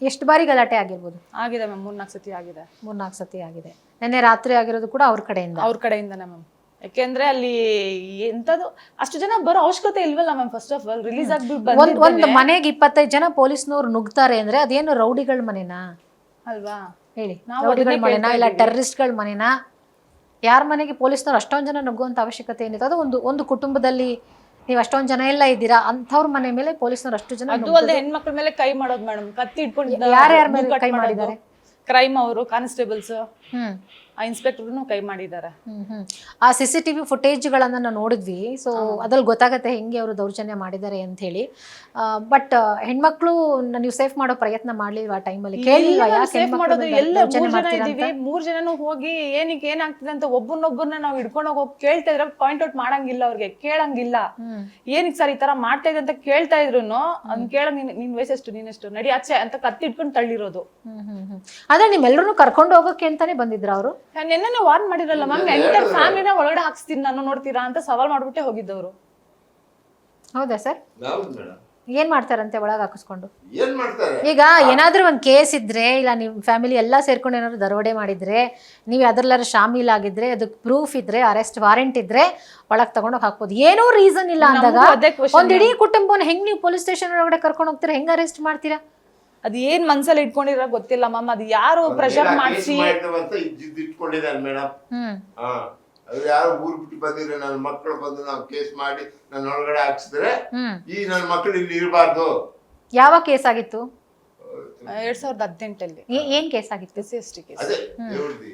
ಎಷ್ಟು ಬಾರಿ ಗಲಾಟೆ ಆಗಿರ್ಬೋದು? ಆಗಿದೆ ಮ್ಯಾಮ್ ಮೂರ್ನಾಲ್ಕು ಸತಿ ಆಗಿದೆ. ಮೂರ್ನಾಲ್ಕು ಸತಿ ಆಗಿದೆ. ನಿನ್ನೆ ರಾತ್ರಿ ಆಗಿರೋದು ಕೂಡ ಅವ್ರ ಕಡೆಯಿಂದ? ಅವ್ರ ಕಡೆಯಿಂದನೇ ಮ್ಯಾಮ್. ಯಾಕೆಂದ್ರೆ ಅಲ್ಲಿ ಎಂತದು ಅಷ್ಟು ಜನ ಬರೋ ಅವಶ್ಯಕತೆ ಇಲ್ವಲ್ಲ ma'am first of all release ಆಗ್ಬಿಟ್ಟು ಒಂದ್ ಒಂದು ಮನೆಗೆ ಇಪ್ಪತ್ತೈದು ಜನ ಪೊಲೀಸ್ನವ್ರು ನುಗ್ತಾರೆ ಅಂದ್ರೆ ಅದೇನು ರೌಡಿಗಳ ಮನೆನಾ? ಅಲ್ವಾ? ಹೇಳಿ. ನಾವು ರೌಡಿಗಳ ಅದನ್ನೇ ಮನೆನಾ ಇಲ್ಲ. ಟೆರರಿಸ್ಟ್ಗಳ ಮನೆನಾ? ಯಾರ ಮನೆಗೆ ಪೊಲೀಸ್ನವ್ರು ಅಷ್ಟೊಂದು ಜನ ನುಗ್ಗುವಂತ ಅವಶ್ಯಕತೆ ಏನಿದೆ ಅದು ಒಂದು ಒಂದು ಕುಟುಂಬದಲ್ಲಿ ನೀವು ಅಷ್ಟೊಂದ್ ಜನ ಎಲ್ಲ ಇದ್ದೀರಾ? ಅಂಥವ್ರ ಮನೆ ಮೇಲೆ ಪೊಲೀಸ್ನವ್ರು ಅಷ್ಟು ಜನ ಅದು ಅಲ್ಲದೆ ಹೆಣ್ಮಕ್ಳ ಮೇಲೆ ಕೈ ಮಾಡೋದು ಮೇಡಮ್ ಕತ್ತಿ ಇಟ್ಕೊಂಡು ಯಾರ್ಯಾರ ಮೇಲೆ ಕೈ ಮಾಡಿದ್ದಾರೆ? ಕ್ರೈಮ್ ಅವರು ಕಾನ್ಸ್ಟೇಬಲ್ಸ್. ಹ್ಮ್. ಆ ಇನ್ಸ್ಪೆಕ್ಟರ್ನು ಕೈ ಮಾಡಿದ್ದಾರೆ ಹ್ಮ್ ಹ್ಮ್. ಆ ಸಿ ಸಿ ಟಿ ವಿ ಫುಟೇಜ್ಗಳನ್ನ ನಾವು ನೋಡಿದ್ವಿ. ಸೊ ಅದ್ರಲ್ಲಿ ಗೊತ್ತಾಗತ್ತೆ ಹೆಂಗೆ ಅವರು ದೌರ್ಜನ್ಯ ಮಾಡಿದ್ದಾರೆ ಅಂತ ಹೇಳಿ ಬಟ್ ಹೆಣ್ಮಕ್ಳು ನೀವು ಸೇಫ್ ಮಾಡೋ ಪ್ರಯತ್ನ ಮಾಡ್ಲಿಲ್ವಾ ಆ ಟೈಮಲ್ಲಿ ಕೇಳಿಲ್ವಾ ಯಾಕೆ ಸೇಫ್ ಹೆಣ್ಮಕ್ಳು ಮಾಡೋದು ಎಲ್ಲ ದೌರ್ಜನ್ಯ ಮೂರ್ ಜನ ಮಾಡ್ತೀರಾ ಅಂತ? ಮೂರ್ ಜನನು ಹೋಗಿ ಏನಕ್ಕೆ ಏನಾಗ್ತಿದೆ ಅಂತ ಒಬ್ಬನೊಬ್ಬರನ್ನ ನಾವು ಹಿಡ್ಕೊಂಡು ಹೋಗಿ ಕೇಳ್ತಾ ಇದ್ರೆ ಪಾಯಿಂಟ್ ಔಟ್ ಮಾಡಂಗಿಲ್ಲ ಅವ್ರಿಗೆ ಕೇಳಂಗಿಲ್ಲ. ಹ್ಮ್. ಏನಕ್ಕೆ ಸರ್ ಈ ತರ ಮಾಡ್ತಾ ಇದೆ ಅಂತ ಕೇಳ್ತಾ ಇದ್ರು ಅದ್ ಕೇಳಂಗ್ ನೀನ್ ನಿನ್ ವಯಸ್ಸೆಷ್ಟು ನೀನೆಷ್ಟು ನಡಿ ಆಚೆ ಅಂತ ಕತ್ತಿಟ್ಕೊಂಡು ತಳ್ಳಿರೋದು. ಹ್ಮ್ ಹ್ಮ್ ಹ್ಮ್. ಆದ್ರೆ ನಿಮ್ಮೆಲ್ಲರೂ ಕರ್ಕೊಂಡು ಹೋಗೋಕೆ ಅಂತಾನೆ ಬಂದಿದ್ರ ಅವರು? ನೆನ್ನೆ ವಾರ್ನ್ ಮಾಡಿರಲ್ಲ ಮ್ಯಾಮ್ ಎಂಟರ್ ಫ್ಯಾಮಿಲಿನ ಒಳಗಡೆ ಹಾಕ್ಸ್ತೀನಿ ನಾನು ನೋಡ್ತೀರಾ ಅಂತ ಸವಾಲ್ ಮಾಡ್ಬಿಟ್ಟೆ ಹೋಗಿದ್ದವರು. ಹೌದಾ ಸರ್ ಹೌದು ಮೇಡಮ್ ಏನ್ ಮಾಡ್ತಾರಂತೆ ಒಳಗೆ ಹಾಕಿಸ್ಕೊಂಡು? ಏನ್ ಮಾಡ್ತಾರೆ? ಈಗ ಏನಾದ್ರೂ ಒಂದು ಕೇಸ್ ಇದ್ರೆ ಇಲ್ಲ ನಿಮ್ ಫ್ಯಾಮಿಲಿ ಎಲ್ಲಾ ಸೇರ್ಕೊಂಡು ಏನಾದ್ರು ದರೋಡೆ ಮಾಡಿದ್ರೆ ನೀವು ಅದ್ರಲ್ಲಾರು ಶಾಮೀಲ್ ಆಗಿದ್ರೆ ಅದಕ್ಕೆ ಪ್ರೂಫ್ ಇದ್ರೆ ಅರೆಸ್ಟ್ ವಾರೆಂಟ್ ಇದ್ರೆ ಒಳಗೆ ತಗೊಂಡೋಗಿ ಹಾಕ್ಬೋದು. ಏನೋ ರೀಸನ್ ಇಲ್ಲ ಅಂದಾಗ ನಮಗೂ ಅದೇ question ಒಂದ್ ಇಡೀ ಕುಟುಂಬನ ಹೆಂಗ್ ನೀವು ಪೊಲೀಸ್ ಸ್ಟೇಷನ್ ಒಳಗಡೆ ಕರ್ಕೊಂಡು ಹೋಗ್ತೀರಾ? ಹೆಂಗ್ ಅರೆಸ್ಟ್ ಮಾಡ್ತೀರಾ? ಅದ್ ಏನ್ ಮನ್ಸಲ್ಲಿ ಇಟ್ಕೊಂಡಿರೋ ಗೊತ್ತಿಲ್ಲ ಮ್ಯಾಮ್ ಅದು ಯಾರು ಪ್ರೆಷರ್ ಮಾಡಿಸಿ ಇಟ್ಕೊಂಡಿದ್ದಾರೆ ಮೇಡಮ್. ಹ್ಮ್. ಹಾ. ಅದು ಯಾರೋ ಊರ್ ಬಿಟ್ಟು ಬಂದಿದ್ರೆ ನನ್ನ ಮಕ್ಕಳು ಬಂದು ನಾವು ಕೇಸ್ ಮಾಡಿ ನನ್ನ ಒಳಗಡೆ ಹಾಕ್ಸಿದ್ರೆ ಹ್ಮ್. ಈ ನನ್ನ ಮಕ್ಕಳು ಇಲ್ಲಿ ಇರಬಾರ್ದು. ಯಾವ ಕೇಸ್ ಆಗಿತ್ತು? ಎರಡ್ ಸಾವಿರದ ಹದಿನೆಂಟಲ್ಲಿ. ಏ- ಏನ್ ಕೇಸ್ ಆಗಿತ್ತು? C S T case. ಅದೇ ದೇವ್ರದ್ದು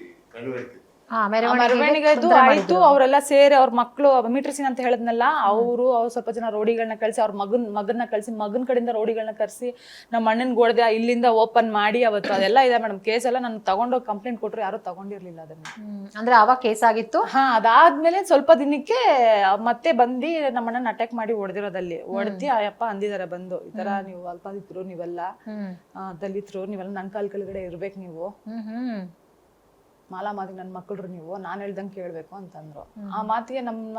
ಹಾ ಮೆರವಣಿಗೆ ಮೆರವಣಿಗೆ ಆಯ್ತು ಅವರೆಲ್ಲ ಸೇರಿ ಅವ್ರ ಮಕ್ಕಳು ಮೀಟರ್ ಸೀನ್ ಅಂತ ಹೇಳಿದ್ನಲ್ಲ ಅವರು ಅವ್ರು ಸ್ವಲ್ಪ ಜನ ರೋಡಿಗಳನ್ನ ಕಳಿಸಿ ಅವ್ರ ಮಗನ್ ಮಗನ್ನ ಕಳಿಸಿ ಮಗನ್ ಕಡೆಯಿಂದ ರೋಡಿಗಳನ್ನ ಕರೆಸಿ ನಮ್ಮ ಅಣ್ಣನ ಗೋಡ್ದೆ ಇಲ್ಲಿಂದ ಓಪನ್ ಮಾಡಿ ಅವತ್ತು ಅದೆಲ್ಲ ಇದೆ ಮೇಡಮ್. ಕೇಸ್ ಎಲ್ಲ ನಾನು ತಗೊಂಡು ಕಂಪ್ಲೇಂಟ್ ಕೊಟ್ಟರು ಯಾರು ತಗೊಂಡಿರ್ಲಿಲ್ಲ ಅದನ್ನ. ಅಂದ್ರೆ ಅವಾಗ ಕೇಸ್ ಆಗಿತ್ತು? ಹಾ ಅದಾದ್ಮೇಲೆ ಸ್ವಲ್ಪ ದಿನಕ್ಕೆ ಮತ್ತೆ ಬಂದು ನಮ್ಮ ಅಣ್ಣನ ಅಟ್ಯಾಕ್ ಮಾಡಿ ಹೊಡೆದಿರೋದಲ್ಲಿ. ಹೊಡೆದಿ ಅಪ್ಪ ಅಂದಿದ್ದಾರೆ ಬಂದು. ಈ ತರ ನೀವು ಅಲ್ಪಾದಿತ್ರು ನೀವೆಲ್ಲ ದಲಿತರು ನೀವೆಲ್ಲ ನನ್ನ ಕಾಲ್ ಕೆಳಗಡೆ ಇರ್ಬೇಕು ನೀವು. ಮಾಲಾ ಮಾತಿಗೆ ನನ್ನ ಮಕ್ಕಳು ನೀವು ನಾನು ಹೇಳ್ದಂಗೆ ಕೇಳ್ಬೇಕು ಅಂತಂದ್ರು. ಆ ಮಾತಿಗೆ ನಮ್ಮ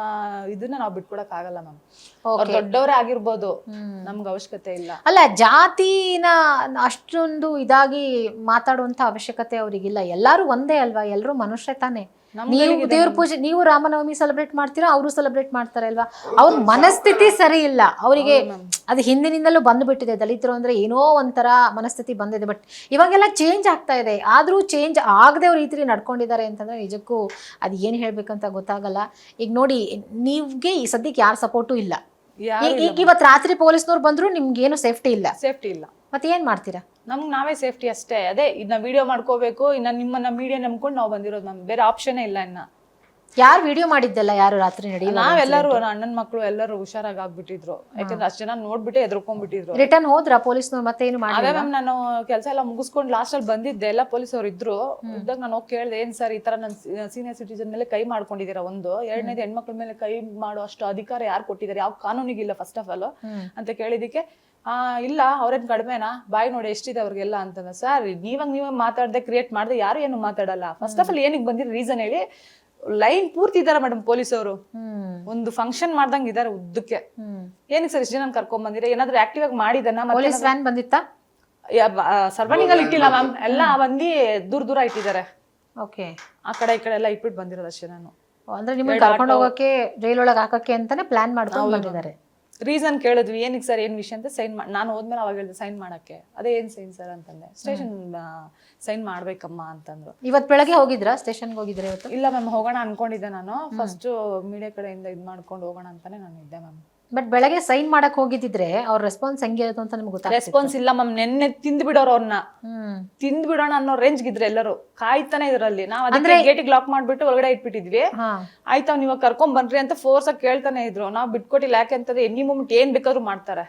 ಇದನ್ನ ನಾವು ಬಿಟ್ಕೊಡಕ್ ಆಗಲ್ಲ ಮ್ಯಾಮ್. ಅವ್ರು ದೊಡ್ಡವರೇ ಆಗಿರ್ಬೋದು ನಮ್ಗೆ ಅವಶ್ಯಕತೆ ಇಲ್ಲ. ಅಲ್ಲ ಜಾತಿನ ಅಷ್ಟೊಂದು ಇದಾಗಿ ಮಾತಾಡುವಂತ ಅವಶ್ಯಕತೆ ಅವ್ರಿಗಿಲ್ಲ. ಎಲ್ಲಾರು ಒಂದೇ ಅಲ್ವಾ? ಎಲ್ಲರೂ ಮನುಷ್ಯ ತಾನೆ. ನೀವು ದೇವ್ರ ಪೂಜೆ ನೀವು ರಾಮನವಮಿ ಸೆಲೆಬ್ರೇಟ್ ಮಾಡ್ತೀರಾ ಅವರು ಸೆಲೆಬ್ರೇಟ್ ಮಾಡ್ತಾರೆ ಅಲ್ವಾ? ಅವ್ರ ಮನಸ್ಥಿತಿ ಸರಿ ಇಲ್ಲ. ಅವರಿಗೆ ಅದು ಹಿಂದಿನಿಂದಲೂ ಬಂದ್ಬಿಟ್ಟಿದೆ ದಲಿತರು ಅಂದ್ರೆ ಏನೋ ಒಂಥರ ಮನಸ್ಥಿತಿ ಬಂದಿದೆ ಬಟ್ ಇವಾಗೆಲ್ಲ ಚೇಂಜ್ ಆಗ್ತಾ ಇದೆ. ಆದ್ರೂ ಚೇಂಜ್ ಆಗದೆ ಅವ್ರ ಈ ರೀತಿ ನಡ್ಕೊಂಡಿದ್ದಾರೆ ಅಂತಂದ್ರೆ ನಿಜಕ್ಕೂ ಅದು ಏನು ಹೇಳ್ಬೇಕಂತ ಗೊತ್ತಾಗಲ್ಲ. ಈಗ ನೋಡಿ ನೀವ್ಗೆ ಈ ಸದ್ಯಕ್ಕೆ ಯಾರ ಸಪೋರ್ಟು ಇಲ್ಲ. ಈಗ ಈಗ ಇವತ್ತು ರಾತ್ರಿ ಪೊಲೀಸ್ನವ್ರು ಬಂದ್ರು ನಿಮ್ಗೇನು ಸೇಫ್ಟಿ ಇಲ್ಲ. ಸೇಫ್ಟಿ ಇಲ್ಲ. ಮತ್ತೆ ಏನ್ ಮಾಡ್ತೀರಾ? ನಮ್ಗೆ ನಾವೇ ಸೇಫ್ಟಿ ಅಷ್ಟೇ. ಅದೇ ಇದನ್ನ ವಿಡಿಯೋ ಮಾಡ್ಕೋಬೇಕು ಇನ್ನ ನಿಮ್ಮನ್ನ ಮೀಡಿಯಾ ನಂಬ್ಕೊಂಡು ನಾವು ಬಂದಿರೋದು ನಮ್ಗೆ ಬೇರೆ ಆಪ್ಷನ್ ಇಲ್ಲ ಇನ್ನ. ಯಾರು ವಿಡಿಯೋ ಮಾಡಿದ್ದಲ್ಲ ಯಾರು ರಾತ್ರಿ ನಡಿ ನಾವೆಲ್ಲರೂ ಅಣ್ಣನ ಮಕ್ಕಳು ಎಲ್ಲರೂ ಹುಷಾರಾಗಿ ಆಗ್ಬಿಟ್ಟಿದ್ರು ಯಾಕಂದ್ರೆ ಅಷ್ಟು ಜನ ನೋಡ್ಬಿಟ್ಟೆ ಎದ್ರಕೊಂಡ್ಬಿಟ್ಟಿದ್ರು ರಿಟರ್ನ್ ಹೋದ್ರ ಪೊಲೀಸ್ನವ್ರು ಮತ್ತೆ ಏನು ಮಾಡಿ ಅದೇ ಮ್ಯಾಮ್ ನಾನು ಕೆಲಸ ಎಲ್ಲ ಮುಗಿಸ್ಕೊಂಡು ಲಾಸ್ಟ್ ಅಲ್ಲಿ ಬಂದಿದ್ದೆ. ಎಲ್ಲ ಪೊಲೀಸ್ ಅವ್ರು ಇದ್ರು ಇದ್ದಾಗ ನಾನು ಹೋಗಿ ಕೇಳ್ದೆ ಏನ್ ಸರ್ ಈ ತರ ನನ್ನ ಸೀನಿಯರ್ ಸಿಟಿಜನ್ ಮೇಲೆ ಕೈ ಮಾಡ್ಕೊಂಡಿದ್ದೀರಾ ಒಂದು? ಎರಡನೇದು ಹೆಣ್ಮಕ್ಳ ಮೇಲೆ ಕೈ ಮಾಡೋ ಅಷ್ಟು ಅಧಿಕಾರ ಯಾರು ಕೊಟ್ಟಿದ್ದಾರೆ ಯಾವ ಕಾನೂನಿಗಿಲ್ಲ ಫಸ್ಟ್ ಆಫ್ ಆಲ್ ಅಂತ ಕೇಳಿದಕ್ಕೆ ಇಲ್ಲ ಅವ್ರೇನ್ ಕಡಿಮೆನಾ? ಬಾಯಿ ನೋಡಿ ಎಷ್ಟಿದೆ ಅವ್ರಿಗೆಲ್ಲ ಅಂತಂದ. ಸರ್ ನೀವಾಗ ನೀವೇ ಮಾತಾಡದೆ ಕ್ರಿಯೇಟ್ ಮಾಡಿದೆ ಯಾರು ಏನು ಮಾತಾಡಲ್ಲ. ಫಸ್ಟ್ ಆಫ್ ಆಲ್ ಏನಕ್ಕೆ ಬಂದಿರ ರೀಸನ್ ಹೇಳಿ ಲೈನ್ ಪೂರ್ತಿ ಇದಾರ ಮೇಡಮ್ ಪೊಲೀಸ್ ಅವರು ಒಂದು ಫಂಕ್ಷನ್ ಮಾಡ್ದಂಗ ಇದಾರೆ ಉದ್ದಕ್ಕೆ. ಏನಕ್ಕೆ ಸರ್ ಇಷ್ಟು ಜನ ಕರ್ಕೊಂಡ್ ಬಂದಿರ? ಏನಾದ್ರು ಆಕ್ಟಿವ್ ಆಗಿ ಮಾಡಿದನ್ನ ಪೊಲೀಸ್ ವ್ಯಾನ್ ಬಂದಿತ್ತಾ? ಸರ್ವನಿಂಗ್ ಅಲ್ಲಿ ಇಟ್ಟಿಲ್ಲ ಮ್ಯಾಮ್ ಎಲ್ಲ ಬಂದಿ ದೂರ ದೂರ ಇಟ್ಟಿದ್ದಾರೆ. ಓಕೆ. ಆ ಕಡೆ ಈ ಕಡೆ ಎಲ್ಲ ಇಟ್ಬಿಟ್ಟು ಬಂದಿರೋದು ಅಷ್ಟೇ ನಾನು. ಅಂದ್ರೆ ನಿಮ್ಮ ಕರ್ಕೊಂಡು ಹೋಗಕ್ಕೆ ಜೈಲೊಳಗೆ ಒಳಗೆ ಹಾಕಕ್ಕೆ ಅಂತಾನೆ ಪ್ಲಾನ್ ಮಾಡ್ಕೊಂಡು ಬಂದಿದ್ದಾರೆ. ರೀಸನ್ ಕೇಳಿದ್ವಿ ಏನಕ್ಕೆ ಸರ್ ಏನ್ ವಿಷಯ ಅಂತ ಸೈನ್ ನಾನು ಹೋದ್ಮೇಲೆ ಅವಾಗ ಹೇಳಿದೆ ಸೈನ್ ಮಾಡಕ್ಕೆ. ಅದೇ ಏನ್ ಸೈನ್ ಸರ್? ಅಂತಂದೆ. ಸ್ಟೇಷನ್ ಸೈನ್ ಮಾಡ್ಬೇಕಮ್ಮ ಅಂತಂದ್ರು. ಇವತ್ ಬೆಳಗ್ಗೆ ಹೋಗಿದ್ರಾ? ಸ್ಟೇಷನ್ಗೆ ಹೋಗಿದ್ರೆ ಇವತ್ತು? ಇಲ್ಲ ಮ್ಯಾಮ್ ಹೋಗೋಣ ಅನ್ಕೊಂಡಿದ್ದೆ ನಾನು. ಫಸ್ಟ್ ಮೀಡಿಯಾ ಕಡೆಯಿಂದ ಇದ್ ಮಾಡ್ಕೊಂಡು ಹೋಗೋಣ ಅಂತಾನೆ ನಾನು ಇದ್ದೆ ಮ್ಯಾಮ್. ಬಟ್ ಬೆಳಗ್ಗೆ ಸೈನ್ ಮಾಡಕ್ ಹೋಗಿದ್ದಿದ್ರೆ ಅವ್ರ ರೆಸ್ಪಾನ್ಸ್ ಹೆಂಗಿರುತ್ತೆ ಅಂತ ನಿಮ್ಗೆ ಗೊತ್ತಾ ರೆಸ್ಪಾನ್ಸ್ ಇಲ್ಲ ಮ್ಯಾಮ್ ನೆನ್ನೆ ತಿಂದ್ ಬಿಡೋರು ಅವ್ರನ್ನ. ತಿಂದ್ ಬಿಡೋಣ ಅನ್ನೋ ರೇಂಜ್ ಇದ್ರೆ ಎಲ್ಲರೂ. ಕಾಯ್ತಾನೆ ಇದ್ರಲ್ಲಿ. ನಾವ್ ಅದಕ್ಕೆ ಗೇಟಿಗೆ ಲಾಕ್ ಮಾಡ್ಬಿಟ್ಟು ಒಳಗಡೆ ಇಟ್ಬಿಟ್ಟಿದ್ವಿ. ಆಯ್ತಾ ನೀವ್ ಕರ್ಕೊಂಡ್ ಬನ್ರಿ ಅಂತ ಫೋರ್ಸ್ ಆಗಿ ಕೇಳ್ತಾನೆ ಇದ್ರು. ನಾವ್ ಬಿಟ್ಕೊಟ್ಟಿಲ್ಲ. ಯಾಕೆ ಅಂತಂದ್ರೆ ಎನಿ ಮೂಮೆಂಟ್ ಏನ್ ಬೇಕಾದ್ರೂ ಮಾಡ್ತಾರೆ.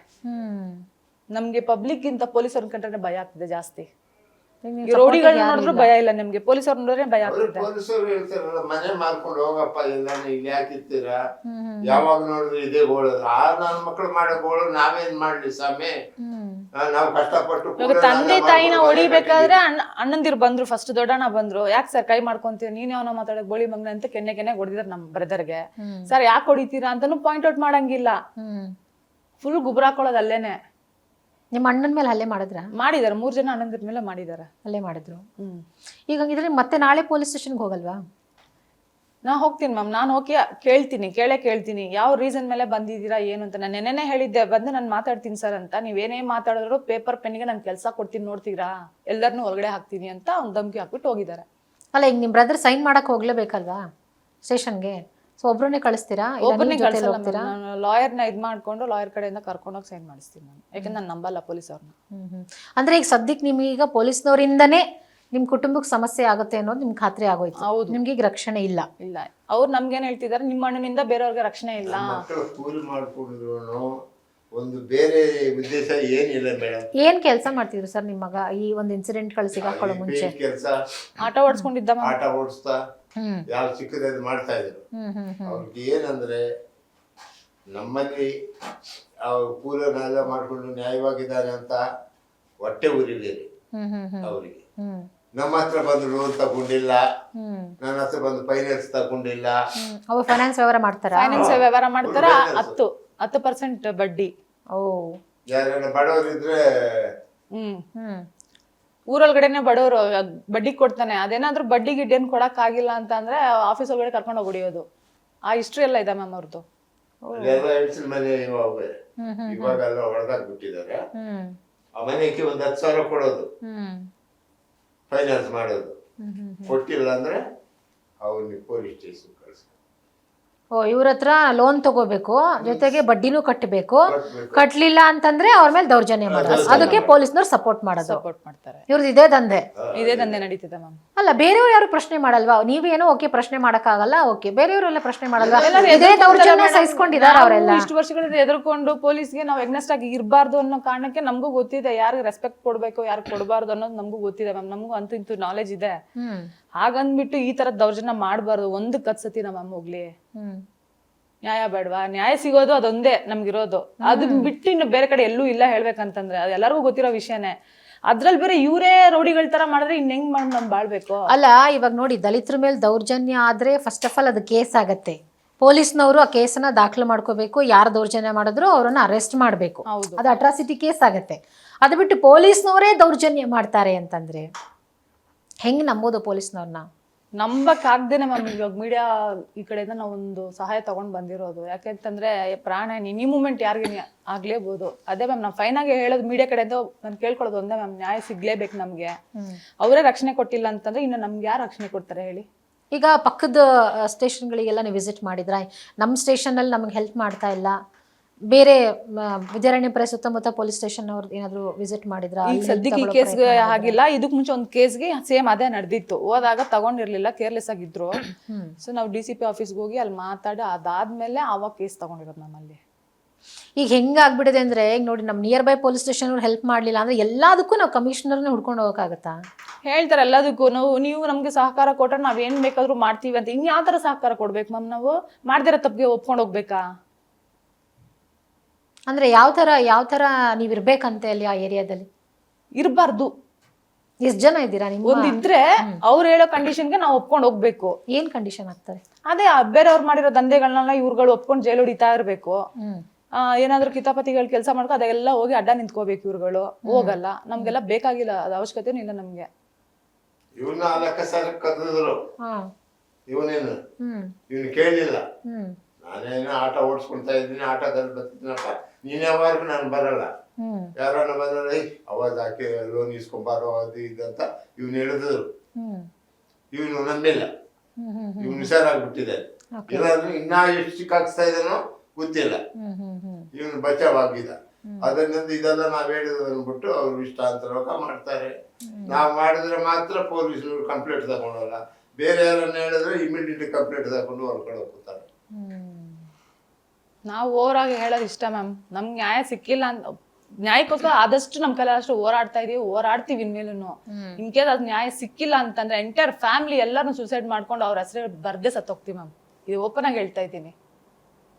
ನಮ್ಗೆ ಪಬ್ಲಿಕ್ ಗಿಂತ ಪೊಲೀಸ್ ಕಂಡ್ರೆ ಭಯ ಆಗ್ತಿದೆ ಜಾಸ್ತಿ. ರೋಡಿಗಳನ್ನ ನೋಡಿದ್ರು ಭಯ ಇಲ್ಲ ನಿಮ್ಗೆ. ಪೊಲೀಸ್ ಅವ್ರ ನೋಡಿದ್ರೆ ಭಯ ಆಗ್ತಿದೆ. ಪೊಲೀಸರು ಹೇಳ್ತಾರಲ್ಲ ಮನೆ ಮಾರ್ಕೊಂಡು ಹೋಗಪ್ಪ ಇಲ್ಲ ಇಲ್ಲಿ ಹ್ಮ್ ಯಾವಾಗ ನೋಡಿದ್ರು ಇದೇ ಗೋಳು. ಆ ನನ್ನ ಮಕ್ಕಳು ಮಾಡೋ ಗೋಳು ನಾವೇನ್ ಮಾಡ್ಲಿ ಸ್ವಾಮಿ. ನಾವು ಕಷ್ಟಪಟ್ಟು ಇವಾಗ ತಂದೆ ತಾಯಿನ ಹೊಡಿಬೇಕಾದ್ರೆ ಅಣ್ಣ ಅಣ್ಣಂದಿರು ಬಂದ್ರು ಫಸ್ಟ್ ದೊಡ್ಡಣ್ಣ ಬಂದ್ರು. ಯಾಕೆ ಸರ್ ಕೈ ಮಾಡ್ಕೊಂತೀವಿ? ನೀನ್ ಯಾವನ ಮಾತಾಡಕ್ ಗೋಳಿ ಮಗ್ನ ಅಂತ ಕೆನ್ನೆ ಕೆನ್ನೆ ಹೊಡೆದಿದ್ದಾರೆ ನಮ್ ಬ್ರದರ್ಗೆ. ಸರ್ ಯಾಕೆ ಹೊಡಿತೀರಾ ಅಂತಾನು ಪಾಯಿಂಟ್ ಔಟ್ ಮಾಡಂಗಿಲ್ಲ. ಫುಲ್ ಗುಬ್ರ ಹಾಕೊಳ್ಳೋದು ಅಲ್ಲೇನೆ. ನಿಮ್ಮ ಅಣ್ಣನ ಮೇಲೆ ಹಲ್ಲೆ ಮಾಡಿದ್ರ? ಮಾಡಿದಾರೆ ಮೂರು ಜನ ಅಣ್ಣಂದಿರ ಮೇಲೆ ಮಾಡಿದಾರೆ. ಹಲ್ಲೆ ಮಾಡಿದ್ರು. ಹ್ಮ್. ಈಗ ಹಂಗಿದ್ರೆ ಮತ್ತೆ ನಾಳೆ ಪೊಲೀಸ್ ಸ್ಟೇಷನ್ಗೆ ಹೋಗಲ್ವಾ? ನಾ ಹೋಗ್ತೀನಿ ಮ್ಯಾಮ್ ನಾನು ಹೋಗಿ ಕೇಳ್ತೀನಿ ಕೇಳೇ ಕೇಳ್ತೀನಿ. ಯಾವ ರೀಸನ್ ಮೇಲೆ ಬಂದಿದ್ದೀರಾ ಏನು ಅಂತ. ನಾನು ನೆನೆನೆ ಹೇಳಿದ್ದೆ ಬಂದು ನಾನು ಮಾತಾಡ್ತೀನಿ ಸರ್ ಅಂತ. ನೀವೇನೇ ಮಾತಾಡಿದ್ರು ಪೇಪರ್ ಪೆನ್ಗೆ ನಾನು ಕೆಲಸ ಕೊಡ್ತೀನಿ ನೋಡ್ತೀರಾ? ಎಲ್ಲರನ್ನೂ ಹೊರಗಡೆ ಹಾಕ್ತೀನಿ ಅಂತ ಒಂದು ಧಮ್ಕಿ ಹಾಕ್ಬಿಟ್ಟು ಹೋಗಿದ್ದಾರೆ. ಅಲ್ಲ ಈಗ ನಿಮ್ಮ ಬ್ರದರ್ ಸೈನ್ ಮಾಡೋಕೆ ಹೋಗ್ಲೇಬೇಕಲ್ವಾ? ಸ್ಟೇಷನ್ಗೆ? ಸೊ ಒಬ್ರನ್ನೇ ಕಳಿಸ್ತೀರಾ? ಒಬ್ಬರನ್ನೇ ಕಳಿಸ್ತೀರಾ ಲಾಯರ್ನ ಇದು ಮಾಡ್ಕೊಂಡು ಲಾಯರ್ ಕಡೆಯಿಂದ ಕರ್ಕೊಂಡೋಗಿ ಸೈನ್ ಮಾಡಿಸ್ತೀನಿ ನಾನು ಯಾಕಂದ್ರೆ ನಾನು ನಂಬಲ್ಲ ಪೊಲೀಸ್ ಅವ್ರನ್ನ. ಅಂದ್ರೆ ಈಗ ಸದ್ಯಕ್ಕೆ ನಿಮಗೀಗ ಪೊಲೀಸ್ನವರಿಂದನೇ ನಿಮ್ ಕುಟುಂಬಕ್ಕೆ ಸಮಸ್ಯೆ ಆಗುತ್ತೆ ಅನ್ನೋದು ನಿಮ್ಗೆ ಖಾತ್ರಿ ಆಗೋಯ್ತು. ಹೌದು. ನಿಮ್ಗೆ ಈಗ ರಕ್ಷಣೆ ಇಲ್ಲ. ಇಲ್ಲ. ಅವ್ರು ನಮ್ಗೇನ್ ಹೇಳ್ತಿದ್ದಾರೆ ನಿಮ್ಮ ಅಣ್ಣನಿಂದ ಬೇರೆಯವ್ರಿಗೆ ರಕ್ಷಣೆ ಇಲ್ಲ. ಮಕ್ಕಳು ಕೂಲಿ ಮಾಡ್ಕೊಂಡಿದ್ರು ಒಂದು ಬೇರೆ ಉದ್ದೇಶ ಏನಿಲ್ಲ ಮೇಡಮ್ ಏನ್ ಕೆಲಸ ಮಾಡ್ತಿದ್ರು ಸರ್ ನಿಮ್ಮ ಮಗ? ಈ ಒಂದು ಇನ್ಸಿಡೆಂಟ್ಗಳು ಸಿಗಾಕೊಳ್ಳೋ ಮುಂಚೆ. ಕೆಲಸ. ಆಟೋ ಓಡಿಸ್ಕೊಂಡಿದ್ದ ಆಟ ಓಡಿಸ್ತಾ ಯಾವ ಚಿಕ್ಕದಾದ್ರು ಮಾಡ್ತಾ ಇದ್ರು. ಅವ್ರಿಗೆ ಏನಂದ್ರೆ ನಮ್ಮಲ್ಲಿ ಅವ್ರು ಕೂಲನೆಲ್ಲ ಮಾಡಿಕೊಂಡು ನ್ಯಾಯವಾಗಿದ್ದಾರೆ ಅಂತ ಹೊಟ್ಟೆ ಉರಿಬೇರಿ ಅವರಿಗೆ. ನಮ್ಮ ಹತ್ರ ಬಂದು ಲೋನ್ ತಗೊಂಡಿಲ್ಲ. ನನ್ನ ಹತ್ರ ಬಂದು ಫೈನಾನ್ಸ್ ತಗೊಂಡಿಲ್ಲ. ಅವ್ರು ಫೈನಾನ್ಸ್ ವ್ಯವಹಾರ ಮಾಡ್ತಾರೆ? ಫೈನಾನ್ಸ್ ವ್ಯವಹಾರ ಮಾಡ್ತಾರ. ಹತ್ತು ಹತ್ತು ಪರ್ಸೆಂಟ್ ಬಡ್ಡಿ. ಓ. ಯಾರನ್ನ ಬಡವರಿದ್ರೆ ಹ್ಮ್. ಹ್ಮ್. ಊರೊಳಗಡೆನೆ ಬಡವರು ಬಡ್ಡಿ ಕೊಡ್ತಾನೆ. ಅದೇನಾದ್ರೂ ಬಡ್ಡಿ ಗಿಡ್ಡೇನ್ ಕೊಡಕ್ ಆಗಿಲ್ಲ ಅಂತ ಅಂದ್ರೆ ಆಫೀಸ್ ಒಳಗಡೆ ಕರ್ಕೊಂಡು ಹೋಗಿ ಹೊಡಿಯೋದು ಆ ಹಿಸ್ಟ್ರಿ ಎಲ್ಲ ಇದೆ ಮ್ಯಾಮ್ ಅವ್ರದ್ದು ಮನೆ ಇವಾಗ ಇವಾಗೆಲ್ಲ ಆ ಮನೆಗೆ ಒಂದ್ ಹತ್ತು ಸಾವಿರ ಕೊಡೋದು. ಫೈನಾನ್ಸ್ ಮಾಡೋದು. ಕೊಟ್ಟಿಲ್ಲ ಅಂದ್ರೆ ಅವ್ರಿಗೆ ಪೊಲೀಸ್ ಸ್ಟೇಷನ್ ಇವ್ರ ಹತ್ರ ಲೋನ್ ತಗೋಬೇಕು. ಜೊತೆಗೆ ಬಡ್ಡಿನೂ ಕಟ್ಟಬೇಕು ಕಟ್ಟಲಿಲ್ಲ ಕಟ್ಲಿಲ್ಲ ಅಂತಂದ್ರೆ ಅವ್ರ ಮೇಲೆ ದೌರ್ಜನ್ಯ ಮಾಡೋದು. ಅದಕ್ಕೆ ಪೊಲೀಸ್ನವ್ರು ಸಪೋರ್ಟ್ ಮಾಡೋದು. ಸಪೋರ್ಟ್ ಮಾಡ್ತಾರೆ. ಇವ್ರದ್ದು ಇದೇ ದಂಧೆ. ಇದೇ ದಂಧೆ ನಡೀತಿದೆ ಮ್ಯಾಮ್ ಅಲ್ಲ ಬೇರೆಯವ್ರು ಯಾರು ಪ್ರಶ್ನೆ ಮಾಡಲ್ವಾ? ನೀವೇನೋ ಓಕೆ ಪ್ರಶ್ನೆ ಮಾಡಕ್ಕಾಗಲ್ಲ ಓಕೆ. ಬೇರೆಯವರೆಲ್ಲ ಪ್ರಶ್ನೆ ಮಾಡಲ್ವಾ? ಇದೇ ದೌರ್ಜನ್ಯ ಸಹಿಸ್ಕೊಂಡಿದಾರ ಅವರೆಲ್ಲ. ಇಷ್ಟು ವರ್ಷಗಳಿಂದ ಎದುರ್ಕೊಂಡು ಪೊಲೀಸ್ಗೆ ನಾವು ಎಗ್ನೆಸ್ಟ್ ಆಗಿ ಇರಬಾರ್ದು ಅನ್ನೋ ಕಾರಣಕ್ಕೆ ನಮಗೂ ಗೊತ್ತಿದೆ ಯಾರಿಗೆ ರೆಸ್ಪೆಕ್ಟ್ ಕೊಡಬೇಕು ಯಾರು ಕೊಡಬಾರ್ದು ಅನ್ನೋದು ನಮಗೂ ಗೊತ್ತಿದೆ ಮ್ಯಾಮ್ ನಮಗೂ ಅಂತೂ ಇಂತೂ ನಾಲೆಜ್ ಇದೆ. ಹಾಗಂದ್ಬಿಟ್ಟು ಈ ತರ ದೌರ್ಜನ್ಯ ಮಾಡಬಾರ್ದು. ಒಂದು ಕತ್ಸತಿ ನಮ್ಮ ಅಮ್ಮ ಹೋಗ್ಲಿ. ಹ್ಮ್. ನ್ಯಾಯ ಬೇಡವಾ? ನ್ಯಾಯ ಸಿಗೋದು ಅದೊಂದೇ ನಮ್ಗಿರೋದು. ಅದನ್ನ ಬಿಟ್ಟು ಇನ್ನು ಬೇರೆ ಕಡೆ ಎಲ್ಲೂ ಇಲ್ಲ ಹೇಳ್ಬೇಕಂತಂದ್ರೆ ಅದು ಎಲ್ಲರಿಗೂ ಗೊತ್ತಿರೋ ವಿಷಯನೇ. ಅದ್ರಲ್ಲಿ ಬೇರೆ ಇವರೇ ರೌಡಿಗಳ ತರ ಮಾಡಿದ್ರೆ ಇನ್ ಹೆಂಗ್ ಮಾಡಿ ನಮ್ ಬಾಳ್ಬೇಕು? ಅಲ್ಲ ಇವಾಗ ನೋಡಿ ದಲಿತರ ಮೇಲೆ ದೌರ್ಜನ್ಯ ಆದ್ರೆ ಫಸ್ಟ್ ಆಫ್ ಆಲ್ ಅದು ಕೇಸ್ ಆಗತ್ತೆ. ಪೊಲೀಸ್ನವರು ಆ ಕೇಸನ್ನ ದಾಖಲು ಮಾಡ್ಕೋಬೇಕು. ಯಾರು ದೌರ್ಜನ್ಯ ಮಾಡಿದ್ರು ಅವರನ್ನ ಅರೆಸ್ಟ್ ಮಾಡಬೇಕು. ಅದು ಅಟ್ರಾಸಿಟಿ ಕೇಸ್ ಆಗತ್ತೆ. ಅದು ಬಿಟ್ಟು ಪೊಲೀಸ್ನವರೇ ದೌರ್ಜನ್ಯ ಮಾಡ್ತಾರೆ ಅಂತಂದ್ರೆ ಹೆಂಗ್ ನಂಬೋದು ಪೊಲೀಸ್ನವ್ರನ್ನ? ನಂಬಕ್ ಆಗ್ದೇನೆ ಮ್ಯಾಮ್ ಇವಾಗ ಮೀಡಿಯಾ ಈ ಕಡೆಯಿಂದ ನಾವು ಒಂದು ಸಹಾಯ ತಗೊಂಡ್ ಬಂದಿರೋದು. ಯಾಕೆಂತಂದ್ರೆ ಪ್ರಾಣ ಎನಿ ಮೂಮೆಂಟ್ ಯಾರಿಗೆ ಆಗ್ಲೇಬಹುದು ಅದೇ ಮ್ಯಾಮ್ ನಾವು ಫೈನ್ ಆಗಿ ಹೇಳೋದು ಮೀಡಿಯಾ ಕಡೆಯಿಂದ ನಾನು ಕೇಳ್ಕೊಳ್ಳೋದು ಒಂದೇ ಮ್ಯಾಮ್ ನ್ಯಾಯ ಸಿಗ್ಲೇಬೇಕು ನಮ್ಗೆ. ಅವರೇ ರಕ್ಷಣೆ ಕೊಟ್ಟಿಲ್ಲ ಅಂತಂದ್ರೆ ಇನ್ನು ನಮ್ಗೆ ಯಾರು ರಕ್ಷಣೆ ಕೊಡ್ತಾರೆ ಹೇಳಿ? ಈಗ ಪಕ್ಕದ ಸ್ಟೇಷನ್ಗಳಿಗೆಲ್ಲ ನೀವು ವಿಸಿಟ್ ಮಾಡಿದ್ರ? ನಮ್ಮ ಸ್ಟೇಷನಲ್ಲಿ ನಮ್ಗೆ ಹೆಲ್ಪ್ ಮಾಡ್ತಾ ಇಲ್ಲ. ಬೇರೆ ವಿದ್ಯಾರಣ್ಯಪುರ ಸುತ್ತಮುತ್ತ ಪೊಲೀಸ್ ಸ್ಟೇಷನ್ ಅವ್ರದ್ದು ಏನಾದ್ರು ವಿಸಿಟ್ ಮಾಡಿದ್ರ? ಈಗ ಸದ್ಯಕ್ಕೆ ಈ ಕೇಸ್ಗೆ ಆಗಿಲ್ಲ. ಇದಕ್ ಮುಂಚೆ ಒಂದು ಕೇಸ್ಗೆ ಸೇಮ್ ಅದೇ ನಡೆದಿತ್ತು. ಹೋದಾಗ ತಗೊಂಡಿರ್ಲಿಲ್ಲ ಕೇರ್ಲೆಸ್ ಆಗಿದ್ರು. ಸೊ ನಾವು ಡಿ ಸಿ ಪಿ ಆಫೀಸ್ಗೆ ಹೋಗಿ ಅಲ್ಲಿ ಮಾತಾಡಿ ಅದಾದ್ಮೇಲೆ ಅವಾಗ ಕೇಸ್ ತಗೊಂಡಿರೋದು ನಮ್ಮಲ್ಲಿ. ಈಗ ಹೆಂಗಾಗ್ಬಿಟ್ಟಿದೆ ಅಂದ್ರೆ ಈಗ ನೋಡಿ ನಮ್ಮ ನಿಯರ್ ಬೈ ಪೊಲೀಸ್ ಸ್ಟೇಷನ್ ಅವ್ರು ಹೆಲ್ಪ್ ಮಾಡಲಿಲ್ಲ ಅಂದ್ರೆ ಎಲ್ಲದಕ್ಕೂ ನಾವು ಕಮಿಷನರ್ನ ಹುಡ್ಕೊಂಡು ಹೋಗಕ್ಕಾಗತ್ತಾ? ಹೇಳ್ತಾರೆ ಎಲ್ಲದಕ್ಕೂ. ನಾವು ನೀವು ನಮ್ಗೆ ಸಹಕಾರ ಕೊಟ್ರೆ ನಾವ್ ಏನ್ ಬೇಕಾದ್ರೂ ಮಾಡ್ತೀವಿ ಅಂತ. ಇನ್ ಯಾವ ತರ ಸಹಕಾರ ಕೊಡ್ಬೇಕು ಮ್ಯಾಮ್ ನಾವು? ಮಾಡ್ದಿರೋ ತಪ್ಪಿಗೆ ಒಪ್ಕೊಂಡು ಹೋಗ್ಬೇಕಾ? ಅಂದ್ರೆ ಯಾವ ತರ ಯಾವ ತರ ನೀವ್ ಇರ್ಬೇಕಂತೆ ಅಲ್ಲಿ ಆ ಏರಿಯಾದಲ್ಲಿ? ಇರಬಾರ್ದು. ಎಷ್ಟು ಜನ ಇದ್ದೀರಾ ನೀವು ಒಂದಿದ್ರೆ ಅವ್ರು ಹೇಳೋ ಕಂಡೀಷನ್ಗೆ ನಾವು ಒಪ್ಕೊಂಡು ಹೋಗ್ಬೇಕು. ಏನ್ ಕಂಡೀಷನ್ ಆಗ್ತಾರೆ? ಅದೇ ಆ ಬೇರೆಯವ್ರು ಮಾಡಿರೋ ದಂಧೆಗಳನ್ನೆಲ್ಲ ಇವ್ರುಗಳು ಒಪ್ಕೊಂಡು ಜೈಲು ಹೊಡಿತಾ ಇರ್ಬೇಕು. ಏನಾದ್ರೂ ಕಿತಾಪತಿಗಳು ಕೆಲಸ ಮಾಡ್ಕೊ ಅದೆಲ್ಲ ಹೋಗಿ ಅಡ್ಡ ನಿಂತ್ಕೋಬೇಕು ಇವ್ರುಗಳು. ಹೋಗಲ್ಲ. ನಮ್ಗೆಲ್ಲ ಬೇಕಾಗಿಲ್ಲ ಅದ ಅವಶ್ಯಕತೆ ಇಲ್ಲ ನಮ್ಗೆ. ಇವನ್ನ ಇವನು ಕೇಳಲಿಲ್ಲ ಹ್ಮ್. ನಾನೇನೋ ಆಟ ಓಡಿಸ್ಕೊಳ್ತಾ ಇದ್ದೀನಿ ಆಟದಲ್ಲಿ ಬರ್ತಿದ್ದೀನಪ್ಪ. ನೀನ್ ಯಾವಾಗೂ ನಾನು ಬರಲ್ಲ. ಯಾರನ್ನ ಬಂದ್ರೆ ಅವಾಗ ಅವಾಜ್ ಹಾಕಿ ಲೋನ್ ಇಸ್ಕೊಂಬಾರೋ ಅದು ಇದಂತ ಅಂತ ಇವ್ನು ಹೇಳಿದ್ರು. ಇವನು ನಂಬಿಲ್ಲ. ಇವ್ನು ಹುಷಾರಾಗ್ಬಿಟ್ಟಿದೆ. ಇಲ್ಲಾಂದ್ರೆ ಇನ್ನ ಎಷ್ಟು ಸಿಕ್ಕಾಕ್ಸ್ತಾ ಇದ್ದಾನೋ ಗೊತ್ತಿಲ್ಲ. ಇವನು ಬಚಾವ್ ಆಗಿದ್ದ ಅದರಿಂದ ಇದೆಲ್ಲ ನಾವ್ ಹೇಳಿದ್ರು ಅಂದ್ಬಿಟ್ಟು ಅವ್ರು ಇಷ್ಟಾಂತರವಾಗ ಮಾಡ್ತಾರೆ. ನಾವ್ ಮಾಡಿದ್ರೆ ಮಾತ್ರ ಪೊಲೀಸ್ ಕಂಪ್ಲೇಂಟ್ ತಗೊಂಡಲ್ಲ ಬೇರೆ ಯಾರನ್ನ ಹೇಳಿದ್ರೆ ಇಮಿಡಿಯೇಟ್ ಕಂಪ್ಲೇಂಟ್ ತಗೊಂಡು ಹೊರ್ಕೊಂಡು ಹೋಗ್ತಾರೆ. ನಾವು ಓವರಾಗಿ ಹೇಳೋದು ಇಷ್ಟ ಮ್ಯಾಮ್. ನಮ್ಗೆ ನ್ಯಾಯ ಸಿಕ್ಕಿಲ್ಲ ಅಂತ ನ್ಯಾಯಕ್ಕೋಸ್ಕರ ಆದಷ್ಟು ನಮ್ ಕೈಲಿ ಅಷ್ಟು ಹೋರಾಡ್ತಾ ಇದೀವಿ ಹೋರಾಡ್ತೀವಿ ಇನ್ಮೇಲೂ ಇನ್ ಕೇಸ್ ಅದ್ ನ್ಯಾಯ ಸಿಕ್ಕಿಲ್ಲ ಅಂತಂದ್ರೆ ಎಂಟೈರ್ ಫ್ಯಾಮಿಲಿ ಎಲ್ಲರೂ ಸೂಸೈಡ್ ಮಾಡ್ಕೊಂಡು ಅವ್ರ ಹೆಸರು ಬರ್ದೇ ಸತ್ತೋಗ್ತೀವಿ ಮ್ಯಾಮ್. ಇದು ಓಪನ್ ಆಗಿ ಹೇಳ್ತಾ ಇದ್ದೀನಿ.